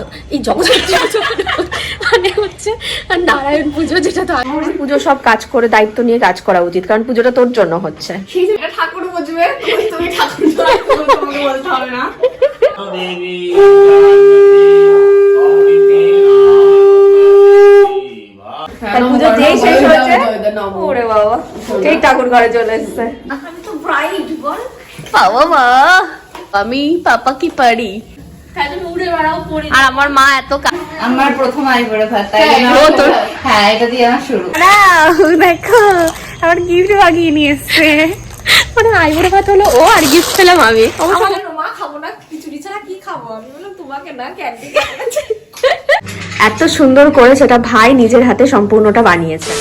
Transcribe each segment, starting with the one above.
তো এই জগদ্ধাত্রী পুজো মানে হচ্ছে আর নারায়ণ পুজো যেটা তো পুজো সব কাজ করে দায়িত্ব নিয়ে কাজ করা উচিত কারণ পুজোটা তোর জন্য হচ্ছে। ঠাকুর বুঝবে তুমি ঠাকুর বলতে হবে না। পুজো যেই শেষ হয়েছে ওরে বাবা সেই ঠাকুর ঘরে চলে এসছে। বাবা মা। আমি পাপা কি পারি। আর আমার মা এত আমার প্রথম আইবুড়ো ভাত হ্যাঁ, হ্যাঁ এটা দিয়ে আমার শুরু। দেখো আমার গিফট বাগিয়ে নিয়ে এসছে। মানে ভাত হলো ও আর গিফট পেলাম আমি। মা খাব না খিচুড়ি ছাড়া কি খাব? আমি বললাম তোমাকে না ক্যান্ডি এত সুন্দর করে সেটা ভাই নিজের হাতে সম্পূর্ণটা বানিয়েছে।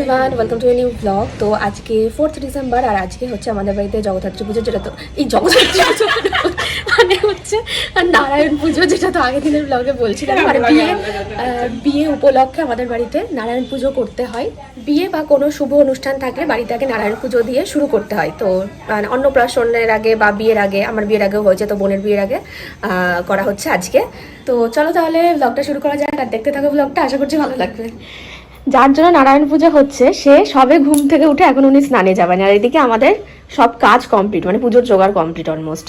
Everyone welcome to a new blog তো আজকে ফোর্থ ডিসেম্বর আর আজকে হচ্ছে আমাদের বাড়িতে জগদ্ধাত্রী পুজো যেটা তো এই জগদ্ধাত্রী পুজো মানে হচ্ছে আর নারায়ণ পুজো যেটা তো আগের দিনের ব্লগে বলছিলাম। মানে বিয়ে বিয়ে উপলক্ষে আমাদের বাড়িতে নারায়ণ পুজো করতে হয়। বিয়ে বা কোনো শুভ অনুষ্ঠান থাকলে বাড়িতে আগে নারায়ণ পুজো দিয়ে শুরু করতে হয়। তো মানে অন্নপ্রাশনের আগে বা বিয়ের আগে আমার বিয়ের আগেও হয়েছে তো বোনের বিয়ের আগে করা হচ্ছে আজকে। তো চলো তাহলে ব্লগটা শুরু করা যাক আর দেখতে থাকো ব্লগটা আশা করছি ভালো লাগবে। যার জন্য নারায়ণ পুজো হচ্ছে সে সবে ঘুম থেকে উঠে এখন উনি স্নানে যাবেন। আর এদিকে আমাদের সব কাজ কমপ্লিট মানে পুজোর জোগাড় কমপ্লিট অলমোস্ট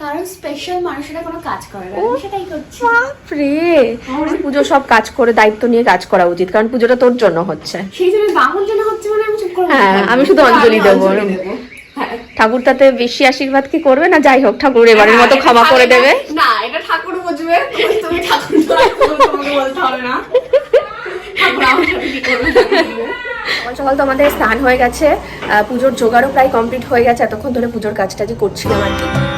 কারণ স্পেশাল মানুষেরা কোনো কাজ করে না। সেটাই করছি। বাপরে পুজোর সব কাজ করে দায়িত্ব নিয়ে কাজ করা উচিত কারণ পুজোটা তোর জন্য হচ্ছে। সেই জন্য বামুন জন্য হচ্ছে মানে আমি চুপ করে হ্যাঁ, আমি শুধু অঞ্জলি দেবো। হ্যাঁ। ঠাকুর তাতে বেশি আশীর্বাদ কি করবে না? যাই হোক ঠাকুর এবারের মতো হ্যাঁ, ক্ষমা করে দেবে। না এটা ঠাকুর বুঝবে। তুমি ঠাকুর তোমাকে বলতে হবে না ঠাকুর আমার সাথে কি করবে সকাল তো আমাদের স্নান হয়ে গেছে পুজোর জোগাড়ও প্রায় কমপ্লিট হয়ে গেছে, এতক্ষণ ধরে পুজোর কাজটা যে করছিলাম আর কি।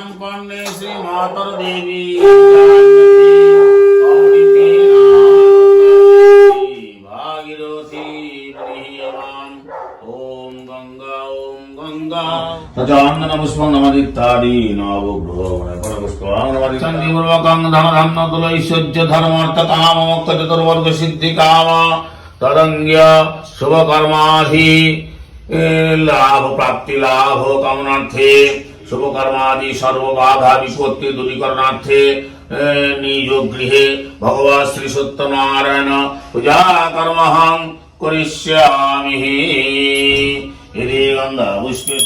ভক্তি সম্পন্নে শ্রী মাতর দেবী ভাগীরথী প্রিয়মাম ওম গঙ্গা ওম গঙ্গা সর্ববাধা বিষত্তি দূরীকরণার্থে নিজ গৃহে ভগবান শ্রী সত্যনারায়ণ পূজা কর্মহং করিষ্যামি এদি গন্ধা, পুষ্পে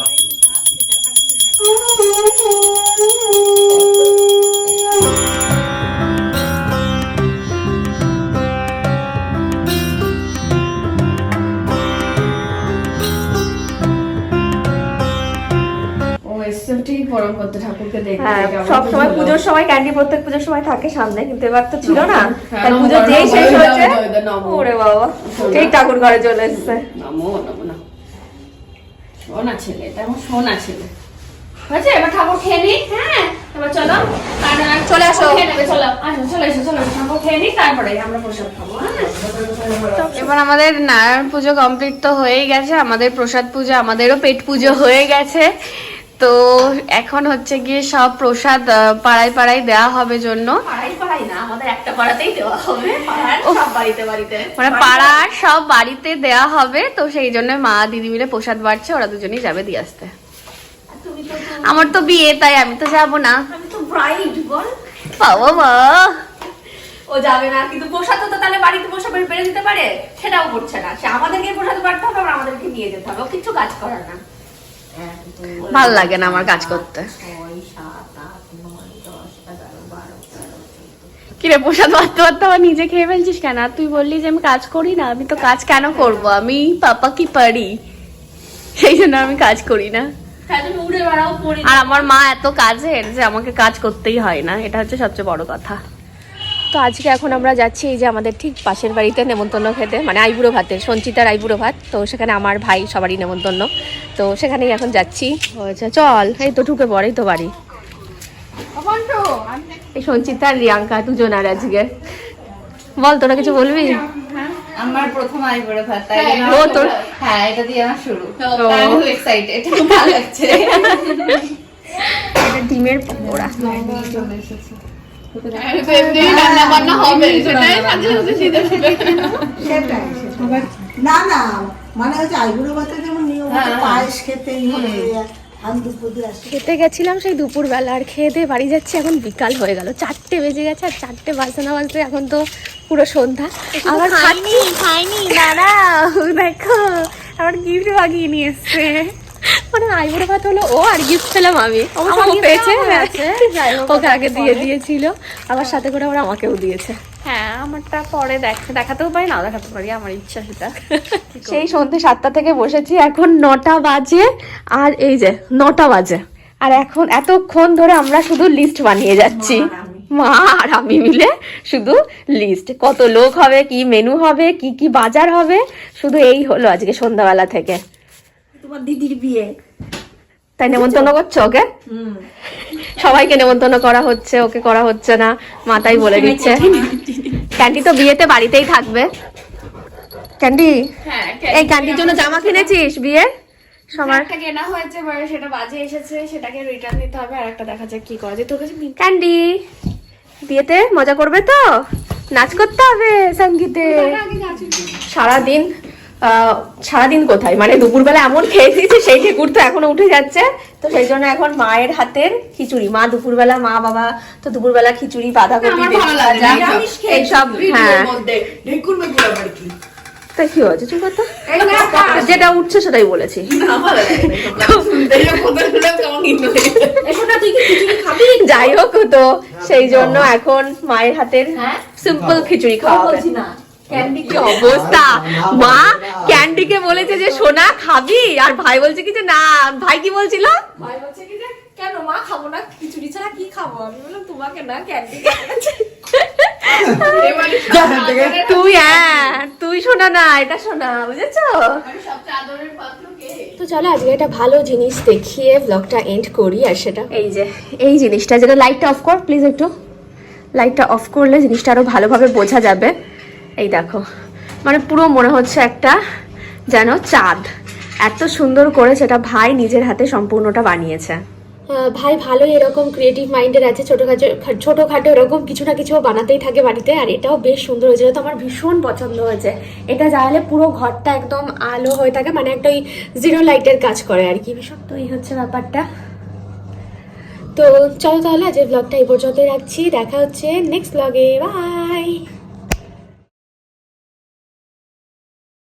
হ্যাঁ কেমন সব সময়। পুজোর সময় ক্যান্ডি প্রত্যেক পুজোর সময় থাকে সামনে কিন্তু এবার তো ছিল না। হ্যাঁ, তাই পুজো যেই শেষ হয়েছে। ওরে বাবা সেই ঠাকুর ঘরে চলে এসছে। সোনা ছেলে এটা আমার সোনা ছেলে। হয়েছে? এবার ঠাকুর খেয়ে নি হ্যাঁ এবার চলো। চলে আসো। চলো। আসো চলে এসো চলে ঠাকুর খেয়ে নি তারপরে আমরা প্রসাদ খাব হ্যাঁ। এবার আমাদের নারায়ণ পুজো কমপ্লিট তো হয়েই গেছে আমাদের প্রসাদ পুজো আমাদেরও পেট পুজো হয়ে গেছে। তো এখন হচ্ছে গিয়ে সব প্রসাদ পাড়ায় পাড়ায় দেওয়া হবে জন্য। মানে পাড়ার সব বাড়িতে দেওয়া হবে তো সেই জন্য মা দিদি মিলে প্রসাদ বাড়ছে ওরা দুজনেই যাবে দিয়ে আসতে। আমার তো বিয়ে তাই আমি তো যাব না। বাবা মা। ও যাবে না কিন্তু প্রসাদ তো তাহলে বাড়িতে বসে বেড়ে দিতে পারে। সেটাও করছে না। সে আমাদেরকে প্রসাদ বাড়তে হবে আমাদেরকে নিয়ে যেতে হবে। ও কিছু কাজ করার না। ভালো লাগে না আমার কাজ করতে। কিরে প্রসাদ বাড়তে বাড়তে আবার নিজে খেয়ে ফেলছিস কেন? আর তুই বললি যে আমি কাজ করি না আমি তো কাজ কেন করব? আমি পাপা কি পারি? সেই জন্য আমি কাজ করি না। পড়ি আর আমার মা এত কাজের যে আমাকে কাজ করতেই হয় না এটা হচ্ছে সবচেয়ে বড় কথা। তো আজকে এখন আমরা যাচ্ছি এই যে আমাদের ঠিক পাশের বাড়িতে নেমন্তন্ন খেতে মানে আইবুড়ো ভাতের সঞ্চিতার আইবুড়ো ভাত। তো সেখানে আমার ভাই সবারই নেমন্তন্ন। তো সেখানেই এখন যাচ্ছি। আচ্ছা চল এই তো ঢুকে পড়েই তো বাড়ি। এই সঞ্চিতা আর রিয়াঙ্কা দুজন আর আজকে। বল তোরা কিছু বলবি? আমার প্রথম আইবুড়ো ভাত তাই ও তোর- হ্যাঁ এটা দিয়ে আমার শুরু। খুব এক্সাইটেড ভালো লাগছে। এটা ডিমের পকোড়া না না মানে হচ্ছে আইবুড়ো যেমন নিয়ম পায়েস খেতে গেছিলাম সেই দুপুরবেলা আর খেয়ে দিয়ে বাড়ি যাচ্ছি এখন বিকাল হয়ে গেল। চারটে বেজে গেছে আর চারটে বাজতে না বাজতে এখন তো পুরো সন্ধ্যা। আবার খাইনি খাইনি দাঁড়া দেখো আবার গিফট বাগিয়ে নিয়ে এসছে। মানে আইবুড়ো ভাত হলো ও আর গিফট পেলাম আমি। ও পেয়েছে। ওকে আগে দিয়ে দিয়েছিল। আবার সাথে করে আবার আমাকেও দিয়েছে। হ্যাঁ আমারটা পরে দেখ দেখাতেও পারি নাও দেখাতে পারি আমার ইচ্ছা সেটা। সেই সন্ধ্যে সাতটা থেকে বসেছি এখন নটা বাজে আর এই যে নটা বাজে। আর এখন এতক্ষণ ধরে আমরা শুধু লিস্ট বানিয়ে যাচ্ছি। মা আর আমি। মিলে শুধু লিস্ট কত লোক হবে কি মেনু হবে কি কি বাজার হবে শুধু এই হলো আজকে সন্ধ্যাবেলা থেকে। তোমার দিদির বিয়ে। তাই নেমন্তন্ন করছ ওকে? সবাইকে নেমন্তন্ন করা হচ্ছে ওকে করা হচ্ছে না মাতাই বলে দিচ্ছে। ক্যান্ডি তো বিয়েতে বাড়িতেই থাকবে। ক্যান্ডি হ্যাঁ এই ক্যান্ডির জন্য জামা কিনেছিস বিয়ে? সবার একটা কেনা হয়েছে এবার সেটা বাজে এসেছে সেটাকে রিটার্ন দিতে হবে আর একটা দেখা যাক কি করা যায়। তোর কাছে ক্যান্ডি বিয়েতে মজা করবে তো? নাচ করতে হবে সঙ্গীতে। সারাদিন সারাদিন কোথায়? মানে দুপুরবেলা এমন খেয়ে দিয়েছে সেই ঠেকুর তো এখনও উঠে যাচ্ছে। তো সেই জন্য এখন মায়ের হাতের খিচুড়ি। মা দুপুরবেলা মা বাবা তো দুপুরবেলা খিচুড়ি বাঁধাকপি ভাজা, এইসব হ্যাঁ। তাই কি? হয়েছে? চুপ কর যেটা উঠছে সেটাই বলেছি। যাই হোক তো সেই জন্য এখন মায়ের হাতের সিম্পল খিচুড়ি খাওয়া হবে। কি অবস্থা? মা ক্যান্ডিকে বলেছে যে সোনা খাবি? আর ভাই বলছে কি যে না। ভাই কি বলছিল? ভাই বলছে কি যে কেন মা খাব না খিচুড়ি ছাড়া কি খাব? আমি বললাম তোমাকে না ক্যান্ডি তুই হ্যাঁ তুই শোনা না এটা শোনা বুঝেছ? তো চলো আজকে একটা ভালো জিনিস দেখিয়ে ব্লগটা এন্ড করি আর সেটা এই যে এই জিনিসটা যেটা লাইটটা অফ কর প্লিজ একটু। লাইটটা অফ করলে জিনিসটা আরও ভালোভাবে বোঝা যাবে। এই দেখো মানে পুরো মনে হচ্ছে একটা যেন চাঁদ। এত সুন্দর করে সেটা ভাই নিজের হাতে সম্পূর্ণটা বানিয়েছে। ভাই ভালোই এরকম ক্রিয়েটিভ মাইন্ডের আছে ছোটোখাটো ছোটোখাটো এরকম কিছু না কিছু বানাতেই থাকে বাড়িতে আর এটাও বেশ সুন্দর হয়েছে। তো আমার ভীষণ পছন্দ হয়েছে এটা জ্বালালে পুরো ঘরটা একদম আলো হয়ে থাকে মানে একটা ওই জিরো লাইটের কাজ করে আর কি। ভীষণ তো এই হচ্ছে ব্যাপারটা। তো চলো তাহলে আজকের ব্লগটা এই পর্যন্তই রাখছি দেখা হচ্ছে নেক্সট ব্লগে বাই